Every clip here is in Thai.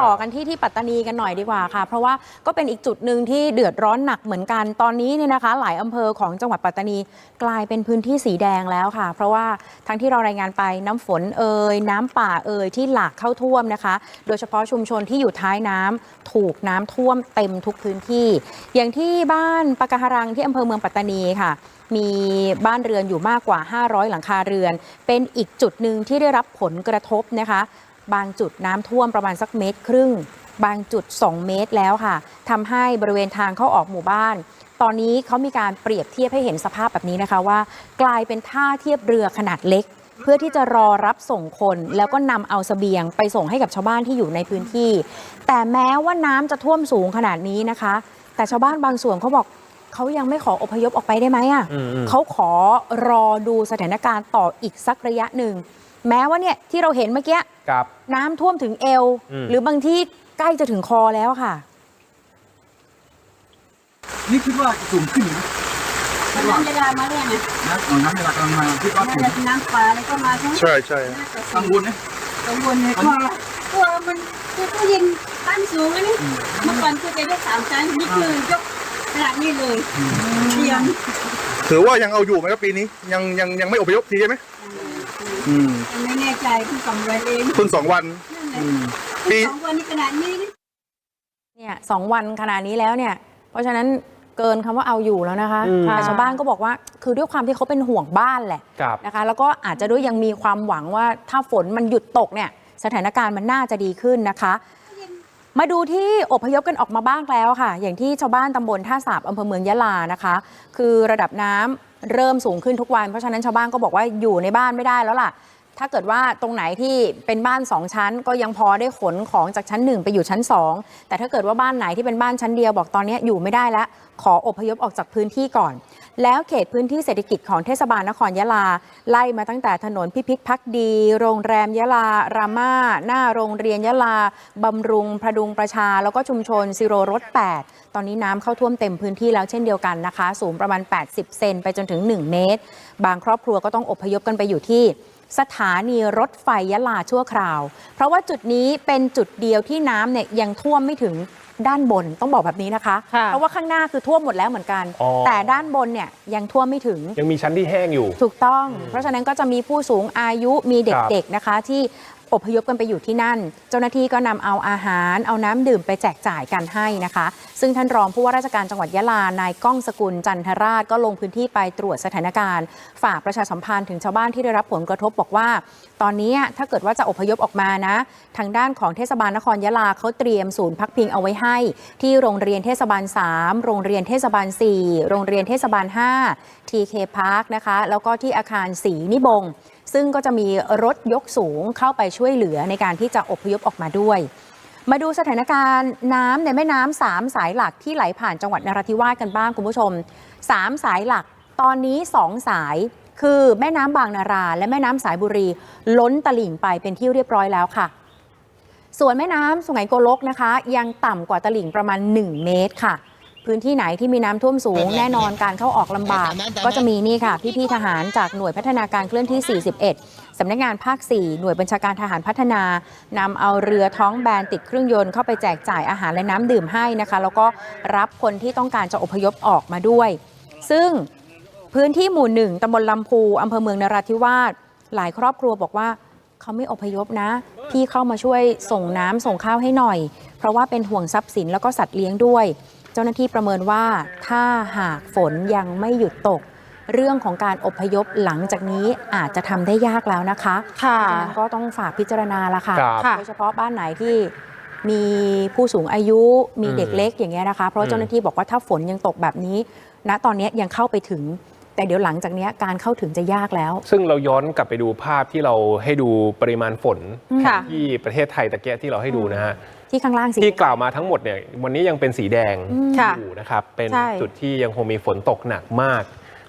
ต่อกันที่ที่ปัตตานีกันหน่อยดีกว่าค่ะ เพราะว่าก็เป็นอีกจุดหนึ่งที่เดือดร้อนหนักเหมือนกันตอนนี้เนี่ยนะคะ หลายอำเภอของจังหวัดปัตตานีกลายเป็นพื้นที่สีแดงแล้วค่ะ เพราะว่าทั้งที่เรารายงานไปน้ำฝนเอ่ยน้ำป่าเอ่ยที่หลากเข้าท่วมนะคะ โดยเฉพาะชุมชนที่อยู่ท้ายน้ำถูกน้ำท่วมเต็มทุกพื้นที่ อย่างที่บ้านปะกะหรังที่อำเภอเมืองปัตตานีค่ะมีบ้านเรือนอยู่มากกว่า 500 หลังคาเรือน เป็นอีกจุดหนึ่งที่ได้รับผลกระทบนะคะ บางจุดน้ำท่วมประมาณสักเมตรครึ่ง บางจุด 2 เมตรแล้วค่ะทำให้บริเวณทางเข้าออกหมู่บ้าน ตอนนี้เขามีการเปรียบเทียบให้เห็นสภาพแบบนี้นะคะว่า กลายเป็นท่าเทียบเรือขนาดเล็ก เพื่อที่จะรอรับส่งคน แล้วก็นำเอาเสบียงไปส่งให้กับชาวบ้านที่อยู่ในพื้นที่ แต่แม้ว่าน้ำจะท่วมสูงขนาดนี้นะคะ แต่ชาวบ้านบางส่วนเขาบอกเขายังไม่ขออพยพออกไปได้ไหมอะอืมอืมเขาขอรอดูสถานการณ์ต่ออีกสักระยะหนึ่ง แม้ว่าเนี่ยที่เราเห็นเมื่อกี้ครับ น้ำท่วมถึงเอว อืม หรือบางที่ใกล้จะถึงคอแล้วค่ะ นี่คิดว่าจะสูงขึ้นไหมน้ำยาลามาเนี่ยนะนะตอนนั้นเวลากำลังมาคิดว่าสูงน่าจะน้ำปลาอะไรก็มาใช่ไหมใช่ใช่น่าจะกังวลไหมกังวลเลยกลัวกลัวมันคือตู้เย็นตั้นสูงอันนี้เมื่อก่อนคือจะได้สามชั้นนี่คือยกขนาดนี้เลยเตียงถือว่ายังเอาอยู่ไหมครับปีนี้ยังยังยังไม่อพยพทีใช่ไหม อืมไม่แน่ใจเพิ่งสองวันเองเพิ่งสองวันนั่นแหละอืมเพิ่งสองวันนี้ขนาดนี้นี่เนี่ยสองวันขนาดนี้แล้วเนี่ย เพราะฉะนั้นเกินคำว่าเอาอยู่แล้วนะคะอืมแต่ชาวบ้านก็บอกว่าคือด้วยความที่เขาเป็นห่วงบ้านแหละครับนะคะ แล้วก็อาจจะด้วยยังมีความหวังว่าถ้าฝนมันหยุดตกเนี่ย สถานการณ์มันน่าจะดีขึ้นนะคะ มาดูที่อพยพกันออกมาบ้างแล้วค่ะ อย่างที่ชาวบ้านตำบลท่าสาบอำเภอเมืองยะลานะคะ คือระดับน้ำ เริ่มสูงขึ้นทุกวัน เพราะฉะนั้นชาวบ้านก็บอกว่าอยู่ในบ้านไม่ได้แล้วล่ะ ถ้าเกิดว่าตรงไหนที่เป็นบ้าน 2 ชั้น ก็ยังพอได้ขนของจากชั้น 1 ไปอยู่ชั้น 2 แต่ถ้าเกิดว่าบ้านไหนที่เป็นบ้านชั้นเดียวบอกตอนนี้อยู่ไม่ได้แล้ว ขออพยพออกจากพื้นที่ก่อน แล้วเขตพื้นที่เศรษฐกิจของเทศบาลนครยะลา ไล่มาตั้งแต่ถนนพิพิธพักดี โรงแรมยะลา รามา หน้าโรงเรียนยะลา บำรุงพดุงประชา แล้วก็ชุมชนซิโรรถ 8 ตอนนี้น้ำเข้าท่วมเต็มพื้นที่แล้วเช่นเดียวกันนะคะ สูงประมาณ 80 เซนไปจนถึง 1 เมตร บางครอบครัวก็ต้องอพยพกันไปอยู่ที่ สถานีรถไฟยะลาชั่วคราว เพราะว่าจุดนี้เป็นจุดเดียวที่น้ำเนี่ยยังท่วมไม่ถึงด้านบนต้องบอกแบบนี้นะคะค่ะเพราะว่าข้างหน้าคือท่วมหมดแล้วเหมือนกันอ๋อแต่ด้านบนเนี่ยยังท่วมไม่ถึง ยังมีชั้นที่แห้งอยู่ ถูกต้อง เพราะฉะนั้นก็จะมีผู้สูงอายุมีเด็กๆนะคะที่ อพยพกันไปอยู่ที่นั่น เจ้าหน้าที่ก็นำเอาอาหาร เอาน้ำดื่มไปแจกจ่ายกันให้นะคะ ซึ่งท่านรองผู้ว่าราชการจังหวัดยะลานายก้องสกุลจันทราชก็ลงพื้นที่ไปตรวจสถานการณ์ ฝากประชาสัมพันธ์ถึงชาวบ้านที่ได้รับผลกระทบบอกว่า ตอนนี้ถ้าเกิดว่าจะอพยพออกมานะ ทางด้านของเทศบาลนครยะลาเขาเตรียมศูนย์พักพิงเอาไว้ให้ ที่โรงเรียนเทศบาล 3 โรงเรียนเทศบาล 4 โรงเรียนเทศบาล 5 TK Park นะคะแล้วก็ที่อาคารสีนิบง ซึ่งก็จะมีรถยกสูงเข้าไปช่วยเหลือในการที่จะอพยพออกมาด้วย มาดูสถานการณ์น้ำในแม่น้ำสามสายหลักที่ไหลผ่านจังหวัดนราธิวาสกันบ้างคุณผู้ชมสามสายหลักตอนนี้สองสายคือแม่น้ำบางนารา และแม่น้ำสายบุรี ล้นตลิ่งไปเป็นที่เรียบร้อยแล้วค่ะ ส่วนแม่น้ำสุไหงโกลกนะคะ ยังต่ำกว่าตลิ่งประมาณ 1 เมตรค่ะ พื้นที่ไหนที่มีน้ำท่วมสูง แน่นอนการเข้าออกลำบาก ก็จะมีนี่ค่ะ พี่ๆทหารจากหน่วยพัฒนาการเคลื่อนที่ 41สำนักงานภาค 4 หน่วยบัญชาการทหารพัฒนานำเอาเรือท้องแบนติดเครื่องยนต์เข้าไปแจกจ่ายอาหารและน้ำดื่มให้นะคะ แล้วก็รับคนที่ต้องการจะอพยพออกมาด้วย ซึ่งพื้นที่หมู่หนึ่งตำบลลำพูอำเภอเมืองนราธิวาสหลายครอบครัวบอกว่าเขาไม่อพยพนะ พี่เข้ามาช่วยส่งน้ำส่งข้าวให้หน่อย เพราะว่าเป็นห่วงทรัพย์สินแล้วก็สัตว์เลี้ยงด้วย เจ้าหน้าที่ประเมินว่าถ้าหากฝนยังไม่หยุดตก เรื่องของการอพยพหลังจากนี้อาจจะทำได้ยากแล้วนะคะค่ะเพราะฉะนั้นก็ต้องฝากพิจารณาละค่ะครับค่ะโดยเฉพาะบ้านไหนที่มีผู้สูงอายุมีเด็กอืมเล็กอย่างเงี้ยนะคะ เพราะอืมเจ้าหน้าที่บอกว่าถ้าฝนยังตกแบบนี้ณตอนเนี้ยยังเข้าไปถึง แต่เดี๋ยวหลังจากเนี้ยการเข้าถึงจะยากแล้ว ซึ่งเราย้อนกลับไปดูภาพที่เราให้ดูปริมาณฝนค่ะที่ประเทศไทยตะเกียที่เราให้ดูนะฮะที่ข้างล่างสีที่กล่าวมาทั้งหมดเนี่ยวันนี้ยังเป็นสีแดงอืมค่ะอยู่นะครับเป็นใช่จุดที่ยังคงมีฝนตกหนักมาก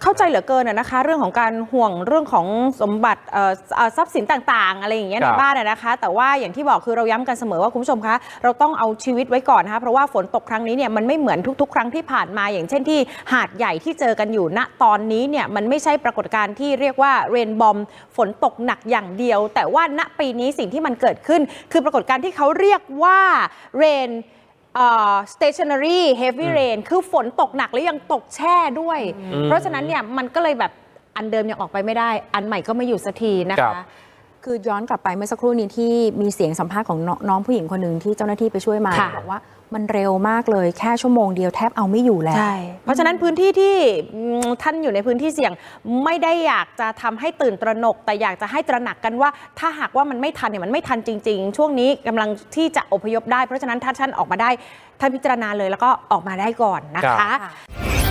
เข้าใจเหลือเกินอะนะคะ เรื่องของการห่วงเรื่องของสมบัติเอ่อเอ่อทรัพย์สินต่างๆ อะไรอย่างเงี้ยคในรับบ้านอะนะคะ แต่ว่าอย่างที่บอกคือเราย้ำกันเสมอว่าคุณผู้ชมคะเราต้องเอาชีวิตไว้ก่อนนะคะเพราะว่าฝนตกครั้งนี้เนี่ยมันไม่เหมือนทุกๆ ครั้งที่ผ่านมา อย่างเช่นที่หาดใหญ่ที่เจอกันอยู่ณตอนนี้เนี่ยมันไม่ใช่ปรากฏการณ์ที่เรียกว่าเรนบอมฝนตกหนักอย่างเดียว แต่ว่าณปีนี้สิ่งที่มันเกิดขึ้น คือปรากฏการณ์ที่เขาเรียกว่าเรน เอ่อ stationary heavy rain คือฝนตกหนักแล้วยังตกแช่ด้วย เพราะฉะนั้นเนี่ยมันก็เลยแบบอันเดิมยังออกไปไม่ได้ อันใหม่ก็ไม่อยู่สักทีนะครัคะ บ คือย้อนกลับไปเมื่อสักครู่นี้ที่มีเสียงสัมภาษณ์ของน้องน้องผู้หญิงคนหนึ่งที่เจ้าหน้าที่ไปช่วยมาค่ะบอกว่ามันเร็วมากเลยแค่ชั่วโมงเดียวแทบเอาไม่อยู่แล้ว ใช่ เพราะฉะนั้นพื้นที่ที่อืมท่านอยู่ในพื้นที่เสี่ยงไม่ได้อยากจะทำให้ตื่นตระหนก แต่อยากจะให้ตระหนักกันว่า ถ้าหากว่ามันไม่ทันเนี่ยมันไม่ทันจริง ๆ ช่วงนี้กำลังที่จะอพยพได้ เพราะฉะนั้นถ้าท่านออกมาได้ท่านพิจารณาเลยแล้วก็ออกมาได้ก่อนนะครัคะบ